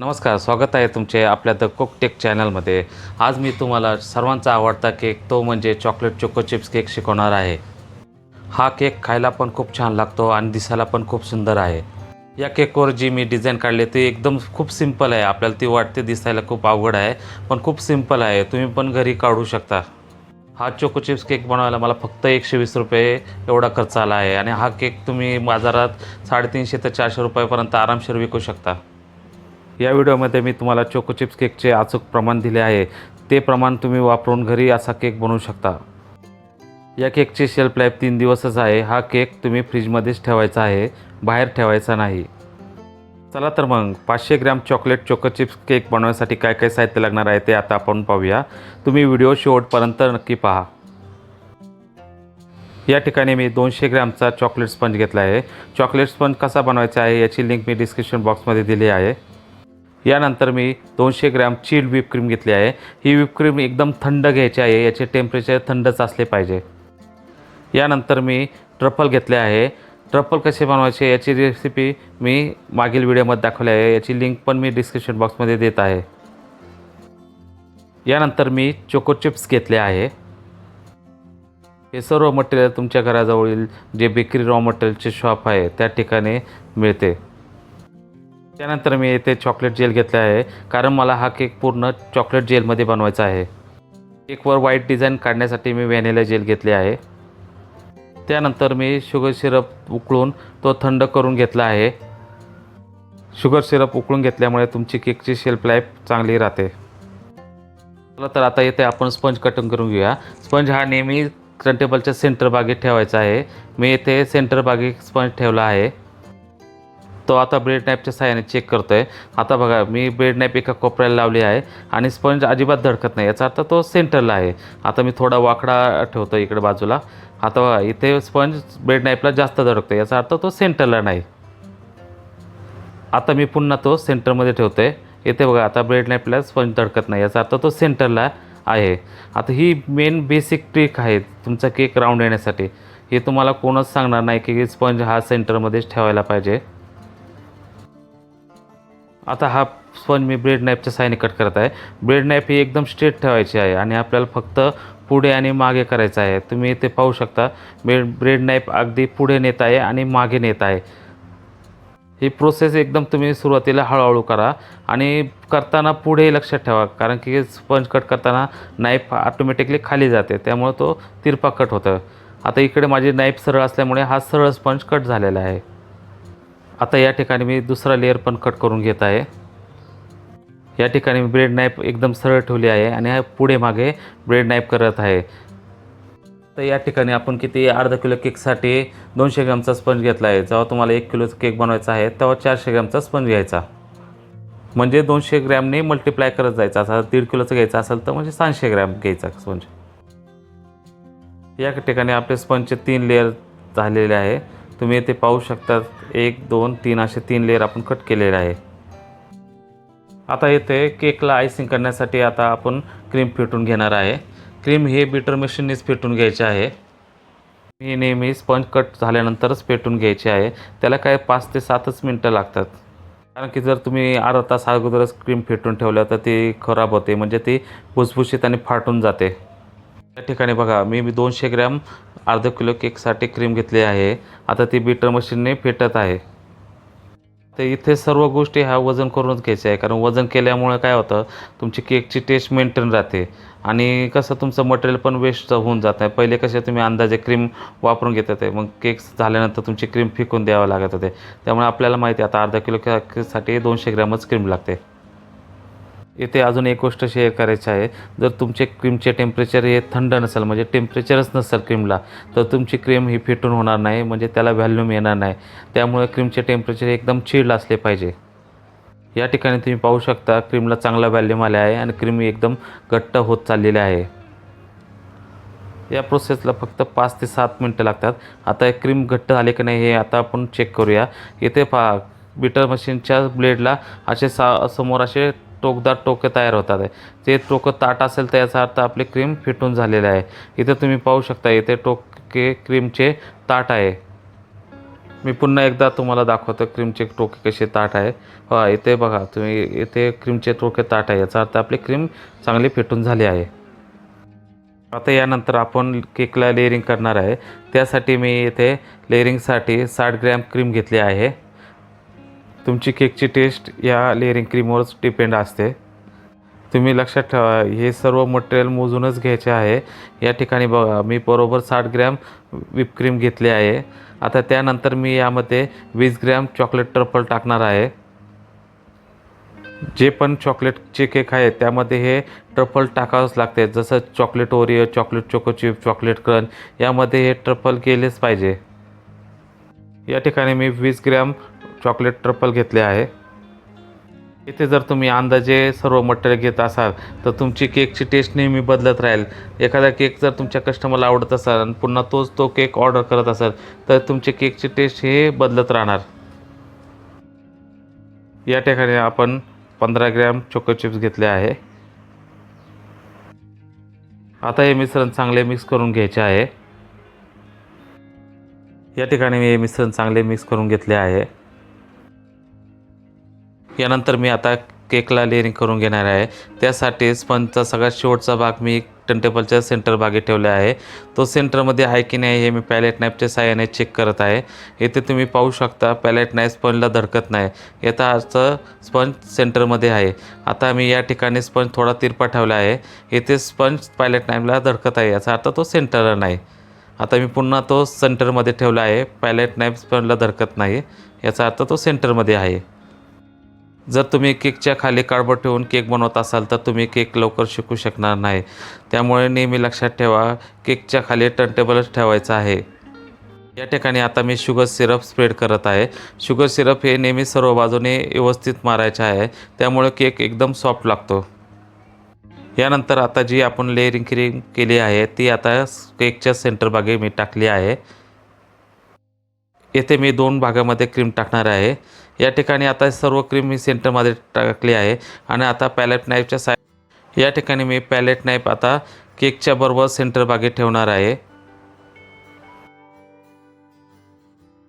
नमस्कार स्वागत आहे तुमचे आपल्या द कुक टेक चॅनलमध्ये आज मी तुम्हाला सर्वांचा आवडता केक तो म्हणजे चॉकलेट चोको चिप्स केक शिकवणार आहे. हा केक खायला पण खूप छान लागतो आणि दिसायला पण खूप सुंदर आहे. या केकवर जी मी डिझाईन काढली ती एकदम खूप सिंपल आहे. आपल्याला ती वाटते दिसायला खूप अवघड आहे पण खूप सिंपल आहे. तुम्ही पण घरी काढू शकता. हा चोको चिप्स केक बनवायला मला फक्त एकशे वीस रुपये एवढा खर्च आला आहे आणि हा केक तुम्ही बाजारात साडेतीनशे ते चारशे रुपयापर्यंत आरामशीर विकू शकता. या व्हिडिओमध्ये मी तुम्हाला चोको चिप्स केकचे अचूक प्रमाण दिले आहे. ते प्रमाण तुम्ही वापरून घरी असा केक बनवू शकता. या केकची शेल्फ लाईफ तीन दिवसच आहे. हा केक तुम्ही फ्रीजमध्येच ठेवायचा आहे. बाहेर ठेवायचा नाही. चला तर मग पाचशे gram chocolate choco chips cake बनवण्यासाठी काय काय साहित्य लागणार आहे ते आता आपण पाहूया. तुम्ही व्हिडिओ शेवटपर्यंत नक्की पहा. या ठिकाणी मी दोनशे ग्रॅमचा चॉकलेट स्पंज घेतला आहे. चॉकलेट स्पंज कसा बनवायचा आहे याची लिंक मी डिस्क्रिप्शन बॉक्समध्ये दिली आहे. यानंतर मी दोनशे ग्रॅम चिल्ड विपक्रीम घेतली आहे. ही व्हिपक्रीम एकदम थंड घ्यायची आहे याचे टेम्परेचर थंडच असले पाहिजे. यानंतर मी ट्रफल घेतले आहे. ट्रफल कसे बनवायचे याची रेसिपी मी मागील व्हिडिओमध्ये दाखवली आहे. याची लिंक पण मी डिस्क्रिप्शन बॉक्समध्ये देत आहे. यानंतर मी चोको चिप्स घेतले आहे. हे सर्व मटेरियल तुमच्या घराजवळील जे बेकरी रॉ मटेरियलचे शॉप आहे त्या ठिकाणी मिळते. त्यानंतर मी येथे चॉकलेट जेल घेतले आहे. कारण मला हा केक पूर्ण चॉकलेट जेलमध्ये बनवायचा आहे. केकवर व्हाईट डिझाईन काढण्यासाठी मी व्हॅनिला जेल घेतले आहे. त्यानंतर मी शुगर सिरप उकळून तो थंड करून घेतला आहे. शुगर सिरप उकळून घेतल्यामुळे तुमची केकची शेल्फ लाईफ चांगली राहते. चला तर आता येथे आपण स्पंज कटिंग करून घेऊया. स्पंज हा नेहमी टेबलच्या सेंटर बागेत ठेवायचा आहे. मी येथे सेंटर बागेत स्पंज ठेवला आहे. तो आता ब्रेड नॅपच्या साहाय्याने चेक करतो आहे आता बघा मी ब्रेड नॅप एका कोपऱ्याला लावली आहे आणि स्पंज अजिबात धडकत नाही. याचा अर्थ तो सेंटरला आहे. आता मी थोडा वाकडा ठेवतो इकडे बाजूला. आता बघा इथे स्पंज ब्रेड नॅपला जास्त धडकतो याचा अर्थ तो सेंटरला नाही. आता मी पुन्हा तो सेंटरमध्ये ठेवतो आहे इथे बघा आता ब्रेड नॅपला स्पंज धडकत नाही. याचा अर्थ तो सेंटरला आहे. आता ही मेन बेसिक ट्रिक आहे तुमचा केक राऊंड येण्यासाठी. हे तुम्हाला कोणच सांगणार नाही की स्पंज हा सेंटरमध्येच ठेवायला पाहिजे. आता हा स्पंज मी ब्रेड नाईफच्या साहाय्याने कट करत आहे. ब्रेड नाईफ ही एकदम स्ट्रेट ठेवायची आहे आणि आपल्याला फक्त पुढे आणि मागे करायचं आहे. तुम्ही इथे पाहू शकता. ब्रेड ब्रेड नाईफ अगदी पुढे नेत आहे आणि मागे नेत आहे. ही प्रोसेस एकदम तुम्ही सुरुवातीला हळूहळू करा आणि करताना पुढे लक्षात ठेवा. कारण की स्पंज कट करताना नाईफ ऑटोमॅटिकली खाली जाते. त्यामुळे तो तिरपा कट होतं. आता इकडे माझी नाईफ सरळ असल्यामुळे हा सरळ स्पंज कट झालेला आहे. आता या ठिकाणी मी दुसरा लेअर पण कट करून घेत आहे. या ठिकाणी मी ब्रेड नाईफ एकदम सरळ ठेवली आहे आणि हा पुढे मागे ब्रेड नाईफ करत आहे. तर या ठिकाणी आपण किती अर्धा किलो केकसाठी दोनशे ग्रॅमचा स्पंज घेतला आहे. जेव्हा तुम्हाला एक किलोचा केक बनवायचा आहे तेव्हा चारशे ग्रॅमचा स्पंज घ्यायचा. म्हणजे दोनशे ग्रॅमने मल्टिप्लाय करत जायचा. असा दीड किलोचं घ्यायचं असेल तर म्हणजे सहाशे ग्रॅम घ्यायचा स्पंज या ठिकाणी आपले स्पंजचे तीन लेअर झालेले आहे. तुम्ही येथे पाहू शकता एक दोन तीन असे तीन लेअर आपण कट केलेले आहे. आता येथे केकला आयसिंग करण्यासाठी आता आपण क्रीम फेटून घेणार आहे. क्रीम हे बीटर मशीननेच फेटून घ्यायचे आहे. मी नेहमी स्पंज कट झाल्यानंतरच पेटून घ्यायचे आहे. त्याला काय पाच ते सातच मिनटं लागतात. कारण की जर तुम्ही अर्धा तास अगोदरच क्रीम फेटून ठेवल्या तर ती खराब होते म्हणजे ती भुसभुशीत आणि फाटून जाते. त्या ठिकाणी बघा मी दोनशे ग्रॅम अर्धा किलो केकसाठी क्रीम घेतली आहे. आता ती बीटर मशीनने फेटत आहे. तर इथे सर्व गोष्टी ह्या वजन करूनच घ्यायच्या आहे. कारण वजन केल्यामुळे काय होतं तुमची केकची टेस्ट मेंटेन राहते. आणि कसं तुमचं मटेरियल पण वेस्ट होऊन जात आहे पहिले कसे तुम्ही अंदाजे क्रीम वापरून घेत होते मग केक झाल्यानंतर तुमची क्रीम फेकून द्यावं लागत होते. त्यामुळे आपल्याला माहिती आहे आता अर्धा किलो केकसाठी दोनशे ग्रॅमच क्रीम लागते. इथे अजून एक गोष्ट शेअर करायची आहे. जर तुमचे क्रीमचे टेम्परेचर हे थंड नसेल म्हणजे टेम्परेचरच नसेल क्रीमला तर तुमची क्रीम ही फिटून होणार नाही म्हणजे त्याला व्हॅल्यूम येणार नाही. त्यामुळे क्रीमचे टेम्परेचर एकदम चिल्ड असले पाहिजे. या ठिकाणी तुम्ही पाहू शकता क्रीमला चांगला व्हॅल्यूम आले आहे आणि क्रीम एकदम घट्ट होत चाललेली आहे. या प्रोसेसला फक्त पाच ते सात मिनटं लागतात. आता क्रीम घट्ट झाले की नाही हे आता आपण चेक करूया. इथे पहा बीटर मशीनच्या ब्लेडला असे सा समोर असे टोकदार टोके तयार होतात. आहे ते टोकं ताट असेल तर याचा अर्थ आपली क्रीम फिटून झालेली आहे. इथे तुम्ही पाहू शकता इथे टोके क्रीमचे ताट आहे. मी पुन्हा एकदा तुम्हाला दाखवतो क्रीमचे टोके कसे ताट आहे. हा इथे बघा तुम्ही इथे क्रीमचे टोके ताट आहे. याचा अर्थ आपली क्रीम चांगली फिटून झाली आहे. आता यानंतर आपण केकला लेअरिंग करणार आहे. त्यासाठी मी इथे लेअरिंगसाठी साठ ग्रॅम क्रीम घेतली आहे. तुमची केकची टेस्ट या लेअरिंग क्रीमवरच डिपेंड असते. तुम्ही लक्षात ठेवा हे सर्व मटेरियल मोजूनच घ्यायचे आहे. या ठिकाणी बघा मी बरोबर साठ ग्रॅम विपक्रीम घेतली आहे. आता त्यानंतर मी यामध्ये वीस ग्रॅम चॉकलेट ट्रफल टाकणार आहे. जे पण चॉकलेटचे केक आहे त्यामध्ये हे ट्रफल टाकावंच लागते. जसं chocolate Oreo chocolate choco chip chocolate crunch यामध्ये हे ट्रफल केलेच पाहिजे. या ठिकाणी मी वीस ग्रॅम चॉकलेट ट्रपल घेतले आहे. इथे जर तुम्ही अंदाजे सर्व मटेरियल घेत असाल तर तुमची केकची टेस्ट नेहमी बदलत राहील. एखादा केक जर तुमच्या कस्टमरला आवडत असाल आणि पुन्हा तोच तो केक ऑर्डर करत असाल तर तुमची केकची टेस्ट हे बदलत राहणार. या ठिकाणी आपण पंधरा ग्रॅम चोको चिप्स घेतले आहे. आता हे मिश्रण चांगले मिक्स करून घ्यायचे आहे. या ठिकाणी मी हे मिश्रण चांगले मिक्स करून घेतले आहे. यानंतर मी आता केकला लेअरिंग करून घेणार आहे. त्यासाठी स्पंजचा सगळ्यात शेवटचा भाग मी टर्नटेबलच्या सेंटर भागी ठेवला आहे. तो सेंटरमध्ये आहे की नाही हे मी पॅलेट नाईफच्या साह्याने चेक करत आहे. येथे तुम्ही पाहू शकता पॅलेट नाईफ स्पंजला धडकत नाही. याचा अर्थ स्पंज सेंटरमध्ये आहे. आता मी या ठिकाणी स्पंज थोडा तिरपा ठेवला आहे. येथे स्पंज पॅलेट नाईफला धडकत आहे. याचा अर्थ तो सेंटरला नाही. आता मी पुन्हा तो सेंटरमध्ये ठेवला आहे. पॅलेट नाईफ स्पंजला धडकत नाही. याचा अर्थ तो सेंटरमध्ये आहे. जर तुम्ही केकच्या खाली कार्डबोर्ड ठेवून केक बनवत असाल तर तुम्ही केक लवकर शिकू शकणार नाही. त्यामुळे नेहमी लक्षात ठेवा केकच्या खाली टर्नटेबलच ठेवायचं आहे. या ठिकाणी आता मी शुगर सिरप स्प्रेड करत आहे. शुगर सिरप हे नेहमी सर्व बाजूने व्यवस्थित मारायचे आहे. त्यामुळे केक एकदम सॉफ्ट लागतो. यानंतर आता जी आपण लेअरिंग क्रीम केली आहे ती आता केकच्या सेंटर भागी मी टाकली आहे. येथे मी दोन भागामध्ये क्रीम टाकणार आहे. या ठिकाणी आता सर्व क्रीम मी सेंटरमध्ये टाकली आहे. आणि आता पॅलेट नाईफच्या साय या ठिकाणी मी पॅलेट नाईफ आता केकच्या बरोबर सेंटर बागेत ठेवणार आहे.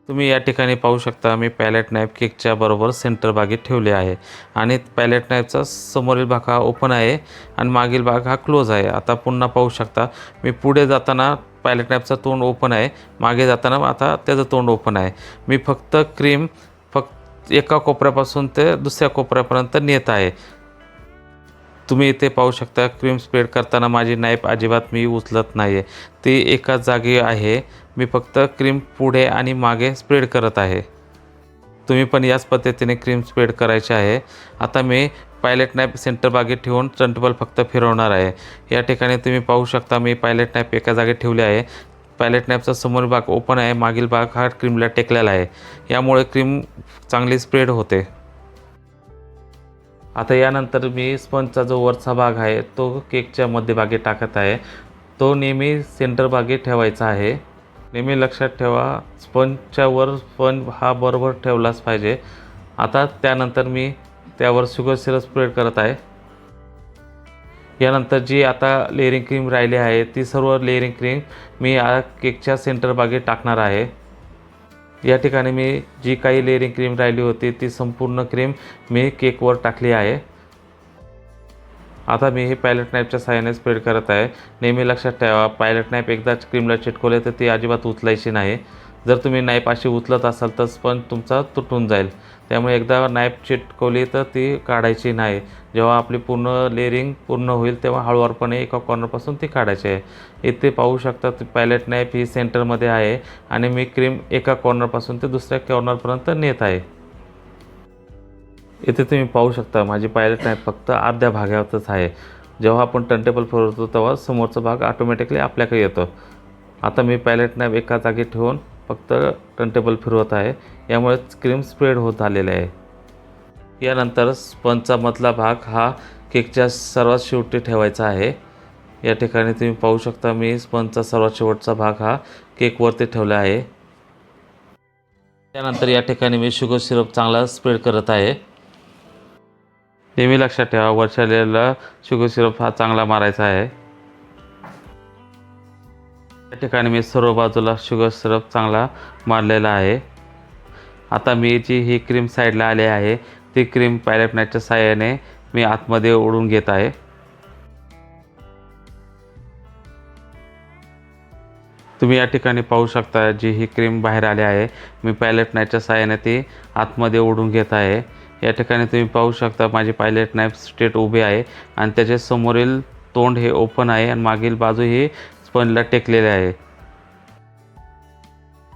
तुम्ही या ठिकाणी पाहू शकता मी पॅलेट नाईफ केकच्या बरोबर सेंटर बागेत ठेवले आहे. आणि पॅलेट नाईफचा समोरील भाग हा ओपन आहे आणि मागील भाग हा क्लोज आहे. आता पुन्हा पाहू शकता मी पुढे जाताना पॅलेट नाईफचं तोंड ओपन आहे. मागे जाताना आता त्याचं तोंड ओपन आहे. मी फक्त क्रीम फक्त एका कोपऱ्यापासून ते दुसऱ्या कोपऱ्यापर्यंत नेत आहे. तुम्ही इथे पाहू शकता क्रीम स्प्रेड करताना माझी नाईफ अजिबात मी उचलत नाही आहे ती एकाच जागी आहे. मी फक्त क्रीम पुढे आणि मागे स्प्रेड करत आहे. तुम्ही पण याच पद्धतीने क्रीम स्प्रेड करायचे आहे. आता मी पायलट नाईफ सेंटर बागेत ठेवून चंटबल फक्त फिरवणार आहे. या ठिकाणी तुम्ही पाहू शकता मी पायलट नाईफ एका जागी ठेवले आहे. पॅलेट नॅपचा समोर भाग ओपन आहे. मागील भाग हा क्रीमला टेकलेला आहे. यामुळे क्रीम चांगली स्प्रेड होते. आता यानंतर मी स्पंजचा जो वरचा भाग आहे तो केकच्या मध्यभागी टाकत आहे. तो नेहमी सेंटर भागी ठेवायचा आहे. नेहमी लक्षात ठेवा स्पंजच्या वर स्पंज हा बरोबर ठेवलाच पाहिजे. आता त्यानंतर मी त्यावर शुगर सिरप स्प्रेड करत आहे. यानंतर जी आता लेअरिंग क्रीम राहिली आहे ती सर्व लेअरिंग क्रीम मी या केकच्या सेंटर बागेत टाकणार आहे. या ठिकाणी मी जी काही लेअरिंग क्रीम राहिली होती ती संपूर्ण क्रीम मी केकवर टाकली आहे. आता मी हे पायलट नाईपच्या सहाय्याने स्प्रेड करत आहे. नेहमी लक्षात ठेवा पायलट नाईफ एकदा क्रीमला चिटकवले तर ती अजिबात उचलायची नाही. जर तुम्ही नाईफ अशी उचलत असाल तर पण तुमचा तुटून जाईल. त्यामुळे एकदा नाईफ चिटकवली तर ती काढायची नाही. जेव्हा आपली पूर्ण लेअरिंग पूर्ण होईल तेव्हा हळूवारपणे एका कॉर्नरपासून ती काढायची आहे. इथे पाहू शकता ती पॅलेट नाईफ ही सेंटरमध्ये आहे आणि मी क्रीम एका कॉर्नरपासून ते दुसऱ्या कॉर्नरपर्यंत नेत आहे. इथे तुम्ही पाहू शकता माझी पायलट नाईफ फक्त अर्ध्या भागावरच आहे. जेव्हा आपण टर्नटेबल फिरवतो तेव्हा समोरचा भाग ऑटोमॅटिकली आपल्याकडे येतो. आता मी पायलट नाईफ एका जागी ठेवून फक्त टर्नटेबल फिरवत आहे. यामुळे क्रीम स्प्रेड होत आलेले आहे. यानंतर स्पंजचा मधला भाग हा केकच्या सर्वात शेवटी ठेवायचा आहे. या ठिकाणी तुम्ही पाहू शकता मी स्पंजचा सर्वात शेवटचा भाग हा केकवरती ठेवला आहे. त्यानंतर या ठिकाणी मी शुगर सिरप चांगला स्प्रेड करत आहे. नेहमी लक्षात ठेवा वर्षालेला शुगर सिरप हा चांगला मारायचा आहे. या ठिकाणी मी सर्व बाजूला शुगर सिरप चांगला मारलेला आहे. आता मी जी ही क्रीम साईडला आली आहे ती क्रीम पॅलेटनाच्या नाईटच्या साहाय्याने मी आतमध्ये ओढून घेत आहे. तुम्ही या ठिकाणी पाहू शकता जी ही क्रीम बाहेर आली आहे मी पायलट नाईटच्या सहाय्याने ती आतमध्ये ओढून घेत आहे. या ठिकाणी तुम्ही पाहू शकता माझी पायलट नाईफ स्ट्रेट उभी आहे आणि त्याच्या समोरील तोंड हे ओपन आहे आणि मागील बाजू ही स्पंजला टेकलेले आहे. या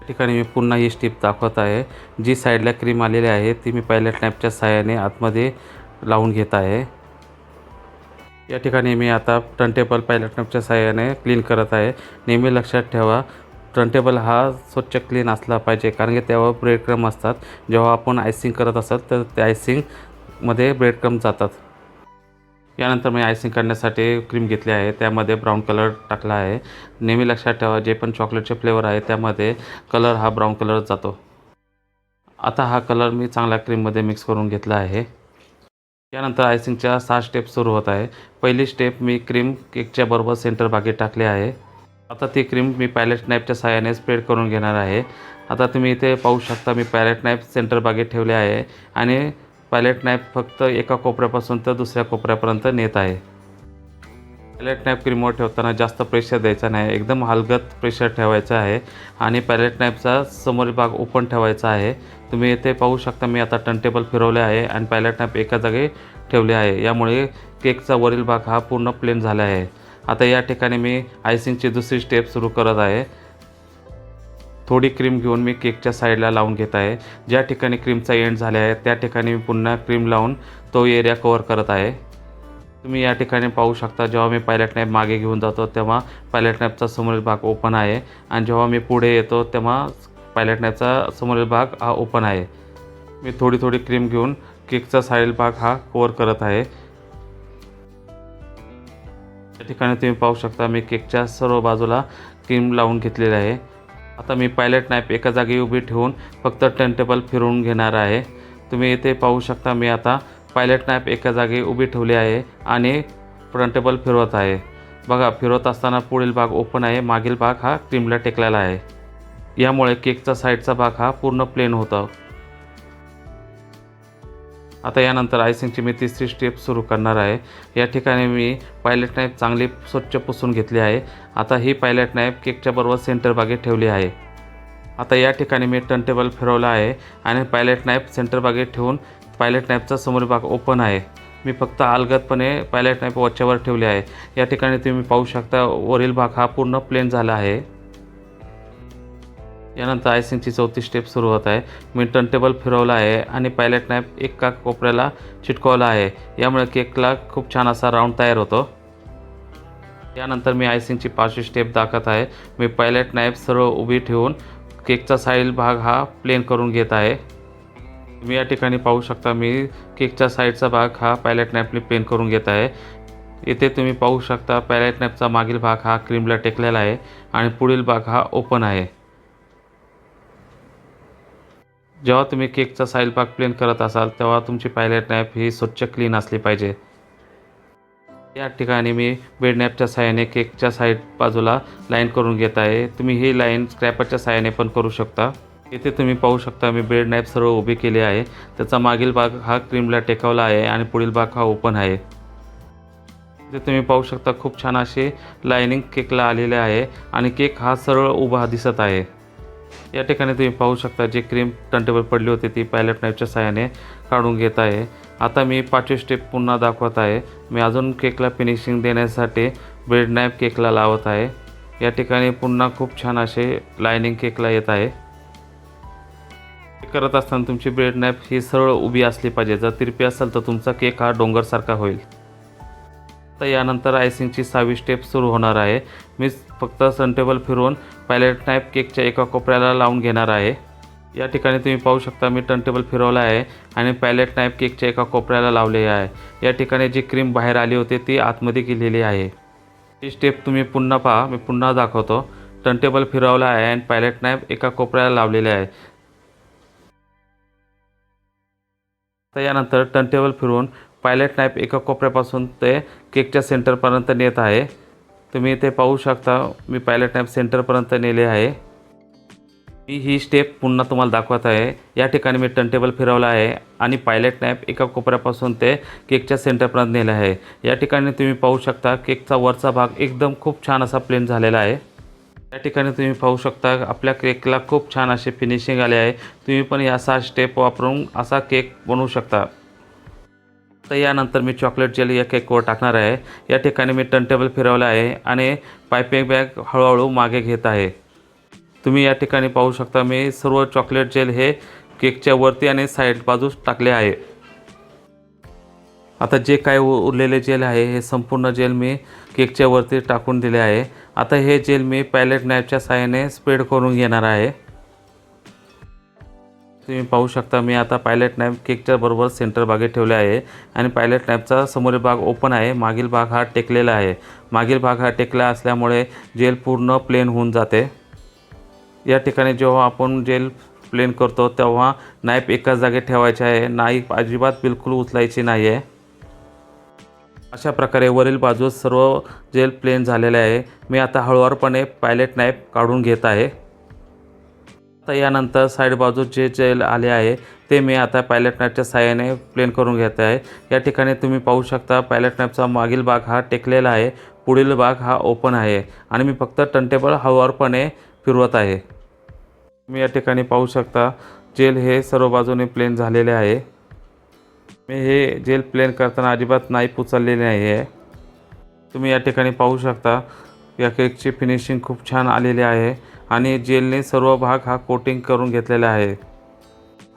ठिकाणी मी पुन्हा ही स्टिप दाखवत आहे. जी साईडला क्रीम आलेली आहे ती मी पायलट नॅपच्या सहाय्याने आतमध्ये लावून घेत आहे. या ठिकाणी मी आता टर्नटेबल पायलट नॅपच्या सहाय्याने क्लीन करत आहे. नेहमी लक्षात ठेवा टर्नटेबल हा स्वच्छ क्लीन असला पाहिजे कारण की त्यावर ब्रेड क्रम असतात. जेव्हा आपण आयसिंग करत असाल तर त्या आयसिंगमध्ये ब्रेड क्रम जातात. यानंतर मी आयसिंग करण्यासाठी क्रीम घेतली आहे. त्यामध्ये ब्राऊन कलर टाकला आहे. नेहमी लक्षात ठेवा जे पण चॉकलेटचे फ्लेवर आहे त्यामध्ये कलर हा ब्राऊन कलर जातो. आता हा कलर मी चांगल्या क्रीममध्ये मिक्स करून घेतला आहे. यानंतर आयसिंगच्या सहा स्टेप सुरू होत आहे. पहिली स्टेप मी क्रीम केकच्या बरोबर सेंटर बागेत टाकली आहे. आता ती क्रीम मी पॅलेट नाईफच्या सहाय्याने स्प्रेड करून घेणार आहे. आता तुम्ही इथे पाहू शकता मी पॅलेट नाईफ सेंटर बागेत ठेवले आहे. आणि पॅलेट नाईफ फक्त एका कोपऱ्यापासून तर दुसऱ्या कोपऱ्यापर्यंत नेत आहे. पॅलेट नाईफ क्रीमवर ठेवताना जास्त प्रेशर द्यायचा नाही. एकदम हलगत प्रेशर ठेवायचा आहे आणि पॅलेट नाईफचा समोरील भाग ओपन ठेवायचा आहे. तुम्ही इथे पाहू शकता मी आता टर्नटेबल फिरवले आहे आणि पॅलेट नॅप एका जागी ठेवले आहे. यामुळे केकचा वरील भाग हा पूर्ण प्लेन झाला आहे. आता या ठिकाणी मी आयसिंगची दुसरी स्टेप सुरू करत आहे. थोडी क्रीम घेऊन मी केकच्या साईडला लावून घेत आहे. ज्या ठिकाणी क्रीमचा एंड झाला आहे त्या ठिकाणी मी पुन्हा क्रीम लावून तो एरिया कवर करत आहे. तुम्ही या ठिकाणी पाहू शकता जेव्हा मी पायलट नॅप मागे घेऊन जातो तेव्हा पायलट नॅपचा समोरील भाग ओपन आहे. आणि जेव्हा मी पुढे येतो तेव्हा पायलट नॅपचा समोरील भाग हा ओपन आहे. मी थोडी थोडी क्रीम घेऊन केकचा साईड भाग हा कवर करत आहे. या ठिकाणी तुम्ही पाहू शकता मी केकच्या सर्व बाजूला क्रीम लावून घेतलेली आहे. आता मी पायलट नाईफ एका जागी उभी ठेवून फक्त टर्नटेबल फिरवून घेणार आहे. तुम्ही इथे पाहू शकता मी आता पायलट नाईफ एका जागी उभी ठेवली आहे आणि टर्नटेबल फिरवत आहे. बघा फिरवत असताना पुढील भाग ओपन आहे मागील भाग हा क्रीमला टेकलेला आहे. यामुळे केकचा साईडचा भाग हा पूर्ण प्लेन होता. आता यानंतर आयसिंगची मी तिसरी स्टेप सुरू करणार आहे. या ठिकाणी मी पायलट नाईफ चांगली स्वच्छ पुसून घेतली आहे. आता ही पायलट नाईफ केकच्या बरोबर सेंटर बागेत ठेवली आहे. आता या ठिकाणी मी टर्नटेबल फिरवला आहे आणि पायलट नाईफ सेंटर बागेत ठेवून पायलट नाईफचा समोर भाग ओपन आहे. मी फक्त अलगदपणे पायलट नाईफ वरच्यावर ठेवले आहे. या ठिकाणी तुम्ही पाहू शकता वरील भाग हा पूर्ण प्लेन झाला आहे. यानंतर आयसिंगची चौथी स्टेप सुरू होत आहे. मी टर्नटेबल फिरवला आहे आणि पायलट नाईफ एका कोपऱ्याला चिटकवला आहे. यामुळे केकला खूप छान असा राऊंड तयार होतो. यानंतर मी आयसिंगची पाचवी स्टेप दाखवत आहे. मी पायलट नॅप सर्व उभी ठेवून केकचा साईड भाग हा प्लेन करून घेत आहे. तुम्ही या ठिकाणी पाहू शकता मी केकच्या साईडचा भाग हा पायलट नॅपने प्लेन करून घेत आहे. इथे तुम्ही पाहू शकता पॅलेट नॅपचा मागील भाग हा क्रीमला टेकलेला आहे आणि पुढील भाग हा ओपन आहे. जेव्हा तुम्ही केकचा साईड प्लेन करत असाल तेव्हा तुमची पायलट नॅप ही स्वच्छ क्लीन असली पाहिजे. या ठिकाणी मी बेड नॅपच्या साहाय्याने केकच्या साईड बाजूला लाईन करून घेत आहे. तुम्ही ही लाईन स्क्रॅपरच्या साहाय्याने पण करू शकता. इथे तुम्ही पाहू शकता मी बेड नॅप सर्व उभी केली आहे. त्याचा मागील भाग हा क्रीमला टेकवला आहे आणि पुढील भाग हा ओपन आहे. इथे तुम्ही पाहू शकता खूप छान अशी लायनिंग केकला आलेले आहे आणि केक हा सरळ उभा दिसत आहे. या ठिकाणी तुम्ही पाहू शकता जी क्रीम टर्नटेबल पडली होती ती पायलट नाईफच्या सहाय्याने काढून घेत आहे. आता मी पाचवी स्टेप पुन्हा दाखवत आहे. मी अजून केकला फिनिशिंग देण्यासाठी ब्रेड नाईफ केकला लावत आहे. या ठिकाणी पुन्हा खूप छान असे लायनिंग केकला येत आहे. करत असताना तुमची ब्रेड नॅप ही सरळ उभी असली पाहिजे. जर तिरपी असेल तर तुमचा केक हा डोंगरसारखा होईल. तर यानंतर आयसिंगची सहावी स्टेप सुरू होणार आहे. मी फक्त सनटेबल फिरवून पायलट नाईफ केकच्या एका कोपऱ्याला लावून घेणार आहे. या ठिकाणी तुम्ही पाहू शकता मी टर्नटेबल फिरवला आहे आणि पॅलेट नाईफ केकच्या एका कोपऱ्याला लावले आहे. या ठिकाणी जी क्रीम बाहेर आली होती ती आतमध्ये गेलेली आहे. ही स्टेप तुम्ही पुन्हा पहा मी पुन्हा दाखवतो. टर्नटेबल फिरवला आहे आणि पायलट नाईफ एका कोपऱ्याला लावलेले आहे. तर यानंतर टर्नटेबल फिरवून पायलट नाईफ एका कोपऱ्यापासून ते केकच्या सेंटरपर्यंत नेत आहे. तुम्ही इथे पाहू शकता मी पायलट नाईफ सेंटरपर्यंत नेले आहे. मी ही स्टेप पुन्हा तुम्हाला दाखवत आहे. या ठिकाणी मी टर्नटेबल फिरवला आहे आणि पायलट नॅप एका कोपऱ्यापासून ते केकच्या सेंटरपर्यंत नेलं आहे. या ठिकाणी तुम्ही पाहू शकता केकचा वरचा भाग एकदम खूप छान असा प्लेन झालेला आहे. या ठिकाणी तुम्ही पाहू शकता आपल्या केकला खूप छान असे फिनिशिंग आले आहे. तुम्ही पण या सहा स्टेप वापरून असा केक बनवू शकता. तर यानंतर मी चॉकलेट जेल या केकवर टाकणार आहे. या ठिकाणी मी टर्नटेबल फिरवलं आहे आणि पायपिंग बॅग हळूहळू मागे घेत आहे. तुम्ही या ठिकाणी पाहू शकता मी सर्व चॉकलेट जेल हे केकच्या वरती आणि साईड बाजूस टाकले आहे. आता जे काय उरलेले जेल आहे हे संपूर्ण जेल मी केकच्या वरती टाकून दिले आहे. आता हे जेल मी पॅलेट नॅपच्या सहाय्याने स्प्रेड करून घेणार आहे. तुम्ही पाहू शकता मी आता पायलट नॅप केकच्या बरोबर सेंटर बागेत ठेवले आहे आणि पायलट नॅपचा समोरील भाग ओपन आहे. मागील भाग हा टेकलेला आहे. मागील भाग हा टेकला असल्यामुळे जेल पूर्ण प्लेन होऊन जाते. या ठिकाणी जेव्हा आपण जेल प्लेन करतो तेव्हा नाईफ एकाच जागेत ठेवायचे आहे. नाईप अजिबात बिलकुल उचलायची नाही आहे अशा प्रकारे वरील बाजूस सर्व जेल प्लेन झालेले आहे. मी आता हळूवारपणे पायलट नाईफ काढून घेत आहे. तर यानंतर साईड बाजू जे जेल आले आहे ते मी आता पायलट नॅपच्या साह्याने प्लेन करून घेत आहे. या ठिकाणी तुम्ही पाहू शकता पायलट नॅपचा मागील भाग हा टेकलेला आहे पुढील भाग हा ओपन आहे आणि मी फक्त टर्नटेबल हळुवारपणे फिरवत आहे. तुम्ही या ठिकाणी पाहू शकता जेल हे सर्व बाजूने प्लेन झालेले आहे. मी हे जेल प्लेन करताना अजिबात नाही उचललेली नाही आहे तुम्ही या ठिकाणी पाहू शकता या केकची फिनिशिंग खूप छान आलेली आहे. आणि जेलने सर्व भाग हा कोटिंग करून घेतलेला आहे.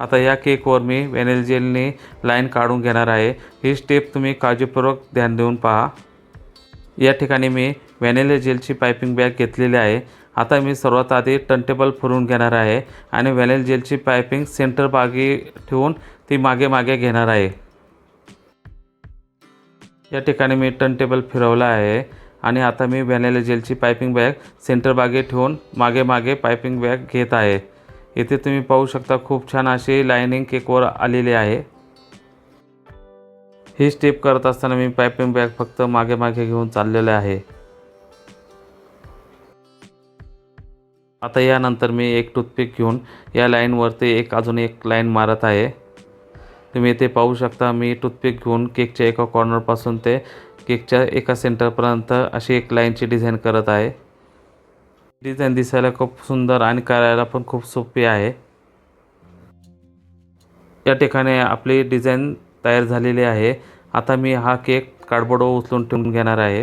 आता या केकवर मी व्हॅनिल जेलने लाईन काढून घेणार आहे. ही स्टेप तुम्ही काळजीपूर्वक ध्यान देऊन पहा. या ठिकाणी मी व्हॅनिला जेलची पायपिंग बॅग घेतलेली आहे. आता मी सर्वात आधी टर्नटेबल फिरून घेणार आहे आणि व्हॅनिल जेलची पायपिंग सेंटर बागी ठेवून ती मागे मागे घेणार आहे. या ठिकाणी मी टर्नटेबल फिरवला आहे. आणि आता मी व्हॅनिला जेलची पायपिंग बॅग सेंटर बागे ठेवून मागे मागे पायपिंग बॅग घेत आहे. इथे तुम्ही पाहू शकता खूप छान अशी लायनिंग केकवर आलेली आहे. ही स्टेप करत असताना मी पायपिंग बॅग फक्त मागे मागे घेऊन चाललेलं आहे. आता यानंतर मी एक टूथपिक घेऊन या लाईनवरती एक अजून एक लाईन मारत आहे. तुम्ही इथे पाहू शकता मी टूथपिक घेऊन केकच्या एका कॉर्नरपासून ते केकच्या एका सेंटरपर्यंत अशी एक लाईनची डिझाईन करत आहे. डिझाईन दिसायला खूप सुंदर आणि करायला पण खूप सोपी आहे. या ठिकाणी आपली डिझाईन तयार झालेली आहे. आता मी हा केक कार्डबोर्डवर उचलून ठेवून घेणार आहे.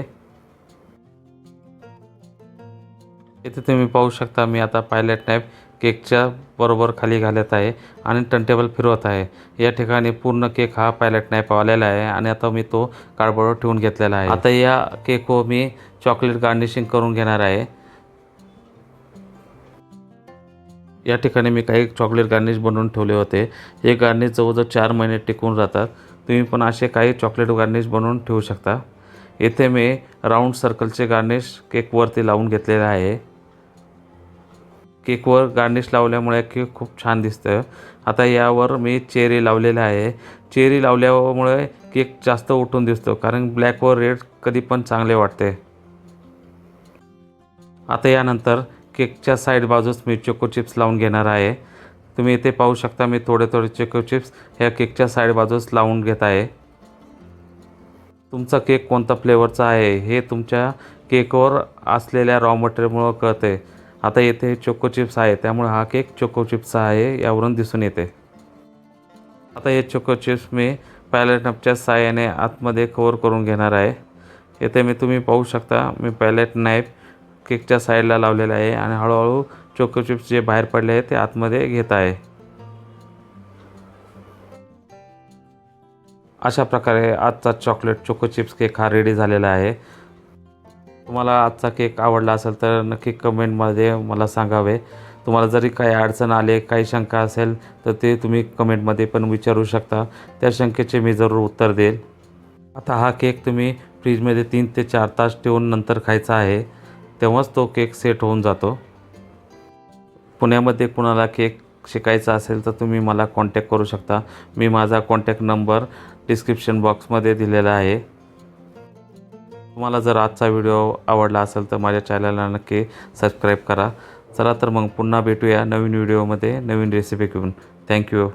इथे तुम्ही पाहू शकता मी आता पायलट नॅप केकच्या बरोबर खाली घालत आहे आणि टर्नटेबल फिरवत आहे. या ठिकाणी पूर्ण केक हा पायलट नॅप आलेला आहे आणि आता मी तो कार्डबोर्डवर ठेवून घेतलेला आहे. आता या केकवर मी चॉकलेट गार्निशिंग करून घेणार आहे. या ठिकाणी मी काही चॉकलेट गार्निश बनवून ठेवले होते. हे गार्निश जवळजवळ चार महिने टिकून राहतात. तुम्ही पण असे काही चॉकलेट गार्निश बनवून ठेवू शकता. येथे मी राऊंड सर्कलचे गार्निश केकवरती लावून घेतलेले आहे. केकवर गार्निश लावल्यामुळे केक खूप छान दिसतं आता यावर मी चेरी लावलेला आहे. चेरी लावल्यामुळे केक जास्त उठून दिसतो कारण ब्लॅकवर रेड कधी पण चांगले वाटते. आता यानंतर केकच्या साईड बाजूस मी चोको चिप्स लावून घेणार आहे. तुम्ही इथे पाहू शकता मी थोडे थोडे चोको चिप्स ह्या केकच्या साईड बाजूस लावून घेत आहे. तुमचा केक कोणता फ्लेवरचा आहे हे तुमच्या केकवर असलेल्या रॉ मटेरियलमुळं कळते. आता येथे चोको चिप्स आहे त्यामुळे हा केक चोको चिप्सचा आहे यावरून दिसून येते. आता हे चोको चिप्स मी पॅलेट नपच्या सहाय्याने आतमध्ये कवर करून घेणार आहे. येथे मी तुम्ही पाहू शकता मी पॅलेट नाईफ केकच्या साईडला लावलेला आहे आणि हळूहळू चोको चिप्स जे बाहेर पडले आहे ते आतमध्ये घेत आहे. अशा प्रकारे आजचा चॉकलेट चोको चिप्स केक हा रेडी झालेला आहे. तुम्हाला आजचा केक आवडला असेल तर नक्की कमेंटमध्ये मला सांगावे. तुम्हाला जरी काही अडचण आले काही शंका असेल तर ते तुम्ही कमेंटमध्ये पण विचारू शकता. त्या शंकेचे मी जरूर उत्तर देईल. आता हा केक तुम्ही फ्रीजमध्ये तीन ते चार तास ठेवून नंतर खायचा आहे. तेव्हाच तो केक सेट होऊन जातो. पुण्यामध्ये कुणाला केक शिकायचा असेल तर तुम्ही मला कॉन्टॅक्ट करू शकता. मी माझा कॉन्टॅक्ट नंबर डिस्क्रिप्शन बॉक्समध्ये दिलेला आहे. तुम्हाला जर आजचा व्हिडिओ आवडला असेल तर माझ्या चॅनलला नक्की सबस्क्राईब करा. चला तर मग पुन्हा भेटूया नवीन व्हिडिओमध्ये नवीन रेसिपी घेऊन. थँक्यू